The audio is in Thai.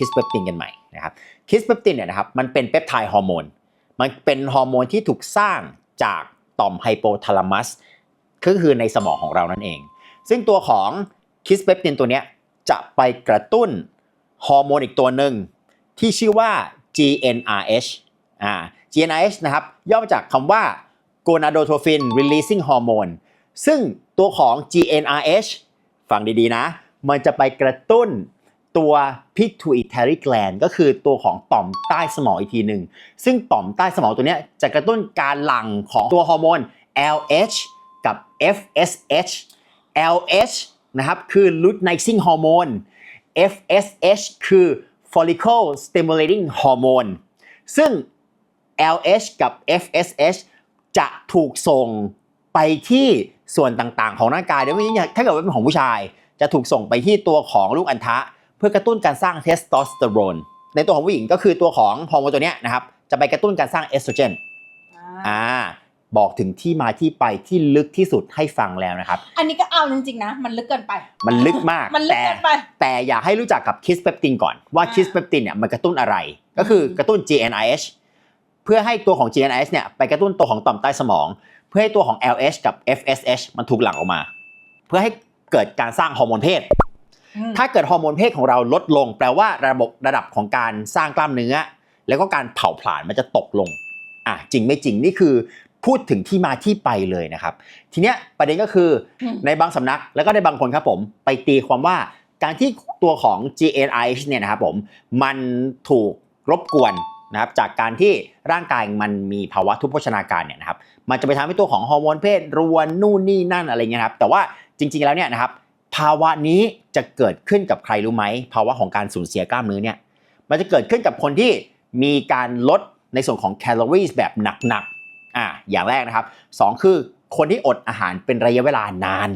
คิสเปปตินกันใหม่นะครับคิสเปปตินเนี่ยนะครับมันเป็นเปปไทด์ฮอร์โมนมันเป็นฮอร์โมนที่ถูกสร้างจากต่อมไฮโปทาลามัสก็คือในสมองของเรานั่นเอง ซึ่งตัวของคิสเปปตินตัวเนี้ยจะไปกระตุ้นฮอร์โมนอีกตัวหนึ่งที่ชื่อว่า GnRH อ่า GnRH นะครับย่อมาจากคำว่า gonadotrophin releasing hormone ซึ่งตัวของ GnRH ฟังดีๆนะ มันจะไปกระตุ้น ตัว pituitary gland ก็คือตัวของต่อมใต้สมองอีกทีหนึ่ง ซึ่งต่อมใต้สมองตัวนี้จะกระตุ้นการหลั่งของตัวฮอร์โมน LH กับ FSH LH นะครับคือ luteinizing hormone FSH คือ follicle stimulating hormone ซึ่ง LH กับ FSH จะถูกส่งไปที่ส่วนต่างๆ ของร่างกายโดยไม่ยิ่งถ้าเกิดว่าเป็นของผู้ชาย จะถูกส่งไปที่ตัวของลูกอัณฑะ เพื่อกระตุ้นการสร้างเทสโทสเตอโรนในตัวของผู้หญิงก็คือตัวของฮอร์โมนตัวเนี้ยนะครับจะไปกระตุ้นการสร้างเอสโตรเจนอ่าอ่าบอกถึงที่มาที่ไปที่ลึกที่สุดให้ฟังแล้วนะครับ อันนี้ก็เอาจริงๆนะ มันลึกเกินไป มันลึกมากมันลึกแต่เกินไป แต่อยากให้รู้จักกับคิสเปปตินก่อนว่าอ่าคิสเปปตินเนี่ยมันกระตุ้นอะไร ก็คือมกระตุ้น GnRH เพื่อให้ตัวของ GnRH เนี่ยไปกระตุ้นตัวของต่อมใต้สมอง เพื่อให้ตัวของ LH กับ FSH มันถูกหลั่งออกมา เพื่อให้เกิดการสร้างฮอร์โมนเพศอืม ถ้าเกิดฮอร์โมนเพศของเราลดลง แปลว่าระบบระดับของการสร้างกล้ามเนื้อ แล้วก็การเผาผลาญมันจะตกลงอะจริงไม่จริงนี่คือพูดถึงที่มาที่ไปเลยนะครับ ทีเนี้ยประเด็นก็คืออมในบางสำนักแล้วก็ในบางคนครับผมไปตีความว่าการที่ตัวของ GnRH เนี่ยนะครับผมมันถูกรบกวนนะครับจากการที่ร่างกายมันมีภาวะทุพโภชนาการเนี่ยนะครับมันจะไปทำให้ตัวของฮอร์โมนเพศรวนนู่นนี่นั่นอะไรเงี้ยครับแต่ว่าจริงๆแล้วเนี่ยนะครับ ภาวะนี้จะเกิดขึ้นกับใครรู้ไหมภาวะของการสูญเสียกล้ามเนื้อเนี่ยมันจะเกิดขึ้นกับคนที่มีการลดในส่วนของแคลอรี่แบบหนักๆอ่าอย่างแรกนะครับสองคือคนที่อดอาหารเป็นระยะเวลานาน